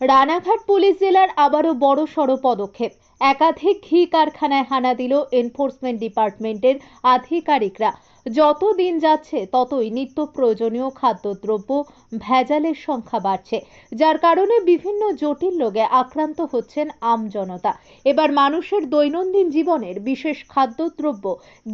Ranaghat police জেলার আবারও বড় সড় পদক্ষেপ। একাধিক ঘি কারখানায় হানা দিল এনফোর্সমেন্ট ডিপার্টমেন্টের আধিকারিকরা। যত দিন যাচ্ছে, ততই নিত্য প্রয়োজনীয় খাদ্যদ্রব্য ভেজালের সংখ্যা বাড়ছে, যার কারণে বিভিন্ন জটিল রোগে আক্রান্ত হচ্ছেন আমজনতা এবার মানুষের দৈনন্দিন জীবনের বিশেষ খাদ্যদ্রব্য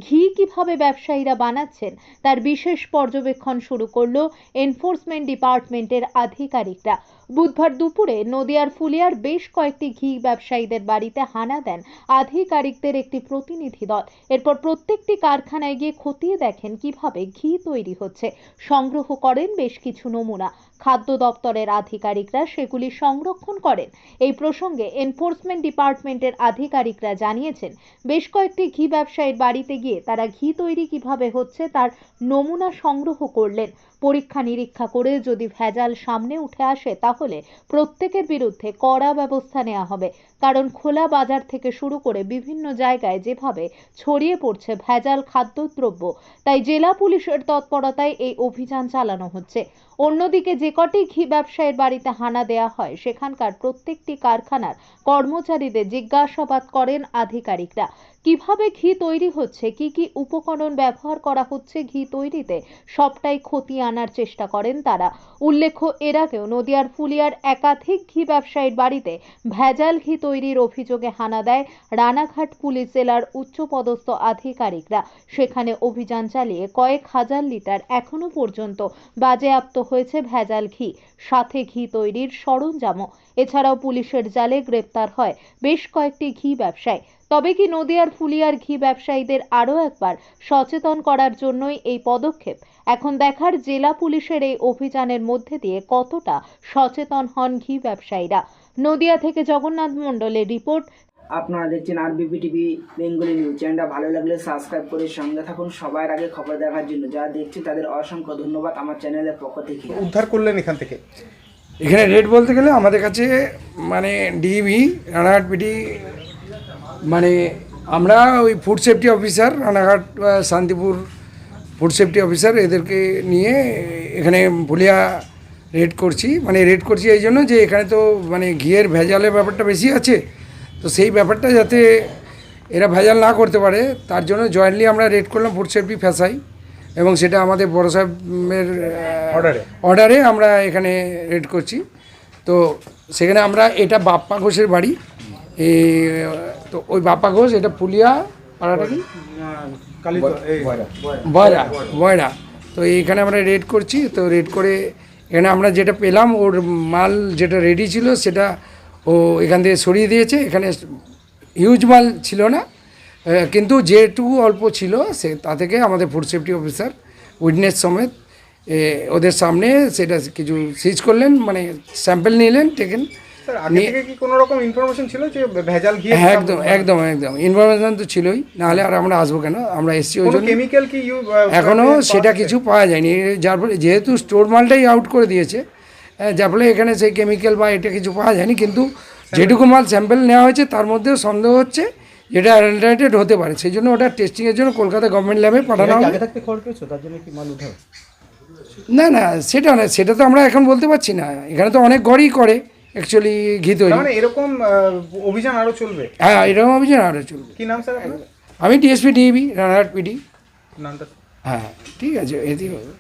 ঘি কীভাবে ব্যবসায়ীরা বানাচ্ছেন, তার বিশেষ পর্যবেক্ষণ শুরু করল এনফোর্সমেন্ট ডিপার্টমেন্টের আধিকারিকরা। বুধবার দুপুরে নদিয়ার ফুলিয়ার বেশ কয়েকটি ঘি ব্যবসায়ীদের বাড়িতে হানা দেন। আধিকারিকদের একটি প্রতিনিধি দল। এরপর প্রত্যেকটি কারখানায় গিয়ে খতিয়ে দেখেন কীভাবে ঘি তৈরি হচ্ছে। সংগ্রহ করেন বেশ কিছু নমুনা। খাদ্য দপ্তরের আধিকারিকরা সেগুলি সংরক্ষণ করেন। এই প্রসঙ্গে এনফোর্সমেন্ট ডিপার্টমেন্টের আধিকারিকরা জানিয়েছেন, বেশ কয়েকটি ঘি ব্যবসায়ীর বাড়িতে গিয়ে তারা ঘি তৈরি কীভাবে হচ্ছে তার নমুনা সংগ্রহ করলেন। পরীক্ষা নিরীক্ষা করে যদি ভেজাল সামনে উঠে আসে তাহলে প্রত্যেকের বিরুদ্ধে কড়া ব্যবস্থা নেওয়া হবে। কারণ খোলা বাজার থেকে শুরু করে বিভিন্ন জায়গায় যেভাবে ছড়িয়ে পড়ছে ভেজাল খাদ্যদ্রব্য, তাই জেলা পুলিশের তৎপরতায় এই অভিযান চালানো হচ্ছে। অন্যদিকে যে কটি ঘি ব্যবসায়ীর বাড়িতে হানা দেয়া হয়, সেখানকার প্রত্যেকটি কারখানার কর্মচারীদের জিজ্ঞাসাবাদ করেন আধিকারিকরা। কীভাবে ঘি তৈরি হচ্ছে? কি কি উপকরণ ব্যবহার করা হচ্ছে ঘি তৈরিতে? সবটাই খতিয়ে আনার চেষ্টা করেন তারা। উল্লেখ্য, এর আগেও নদিয়ার ফুলিয়ার একাধিক ঘি ব্যবসায়ীর বাড়িতে ভেজাল ঘি তৈরির অভিযোগে হানা দেয় রানাঘাট পুলিশ জেলার উচ্চপদস্থ আধিকারিকরা। সেখানে অভিযান চালিয়ে কয়েক হাজার লিটার এখনও পর্যন্ত বাজেয়াপ্ত হয়েছে ভেজাল ঘি। সাথে ঘি তৈরির সরঞ্জামও। এছাড়াও পুলিশের জালে গ্রেপ্তার হয় বেশ কয়েকটি ঘি ব্যবসায়ী। তবে কি নদিয়ার ফুলিয়ার ঘি ব্যবসায়ীদের আরও একবার সচেতন করার জন্যই এই পদক্ষেপ? এখন দেখার জেলা পুলিশের এই অভিযানের মধ্যে দিয়ে কতটা সচেতন হন ঘি ব্যবসায়ীরা? নদিয়া থেকে জগন্নাথ মণ্ডলের রিপোর্ট। আপনারা দেখছেন আর বিপি টিভি বেঙ্গলি নিউজ চ্যানেলটা। ভালো লাগলে সাবস্ক্রাইব করে সঙ্গে থাকুন। সবার আগে খবর দেখার জন্য যারা দেখছে তাদের অসংখ্য ধন্যবাদ আমার চ্যানেলের পক্ষ থেকে। উদ্ধার করলেন এখান থেকে? এখানে রেট বলতে গেলে আমাদের কাছে মানে ডিবি রানাঘাট পিটি মানে আমরা ওই food safety officer Ranaghat Santipur food safety officer এদেরকে নিয়ে এখানে ভুলিয়া রেড করছি। মানে রেড করছি এই জন্য যে এখানে তো মানে ঘিয়ের ভেজালের ব্যাপারটা বেশি আছে। তো সেই ব্যাপারটা যাতে এরা ভেজাল না করতে পারে তার জন্য জয়েন্টলি আমরা রেড করলাম ফুড সেফটি ফেসাই এবং সেটা আমাদের বড় সাহেবের অর্ডারে অর্ডারে আমরা এখানে রেড করছি। তো সেখানে আমরা এটা বাপ্পা ঘোষের বাড়ি। এ, তো ওই বাপ্পা ঘোষ এটা পুলিয়া পাড়াটা কি? বয়রা। বয়রা তো এইখানে আমরা রেড করছি তো রেড করে এখানে আমরা যেটা পেলাম ওর মাল যেটা রেডি ছিল সেটা ও এখান থেকে সরিয়ে দিয়েছে। এখানে হিউজ মাল ছিল না কিন্তু যেটুকু অল্প ছিল সে তা থেকে আমাদের ফুড সেফটি অফিসার উইটনেস সমেত এ, ওদের সামনে সেটা কিছু সিজ করলেন মানে স্যাম্পল নিলেন টেকেন স্যার আগে থেকে কি কোনো রকম ইনফরমেশন ছিল যে ভেজাল ঘি হ্যাঁ একদম একদম একদম। ইনফরমেশন তো ছিলই নাহলে আর আমরা আসব কেন? আমরা এসছি ওই কোনো জন্য। কেমিক্যাল কি এখনও সেটা কিছু পাওয়া যায়নি। যার ফলে যেহেতু স্টোর মালটাই আউট করে দিয়েছে হ্যাঁ, যার ফলে এখানে সেই কেমিক্যাল বা এটা কিছু পাওয়া যায়নি কিন্তু যেটুকু মাল স্যাম্পেল নেওয়া হয়েছে তার মধ্যেও সন্দেহ হচ্ছে যেটা অ্যাডাল্টারেটেড হতে পারে। সেই জন্য ওটা টেস্টিংয়ের জন্য কলকাতা গভর্নমেন্ট ল্যাবে পাঠানো হবে। না না সেটা না সেটা তো আমরা এখন বলতে পারছি না। এখানে তো অনেক ঘরই করে। অ্যাকচুয়ালি ঘি তৈরি। মানে এরকম অভিযান আরও চলবে? হ্যাঁ এরকম অভিযান আরও চলবে। কী নাম স্যার আমি ডিএসপি ডিবি রানাঘাট পিডি। নামটা। হ্যাঁ ঠিক আছে এতেই হবে।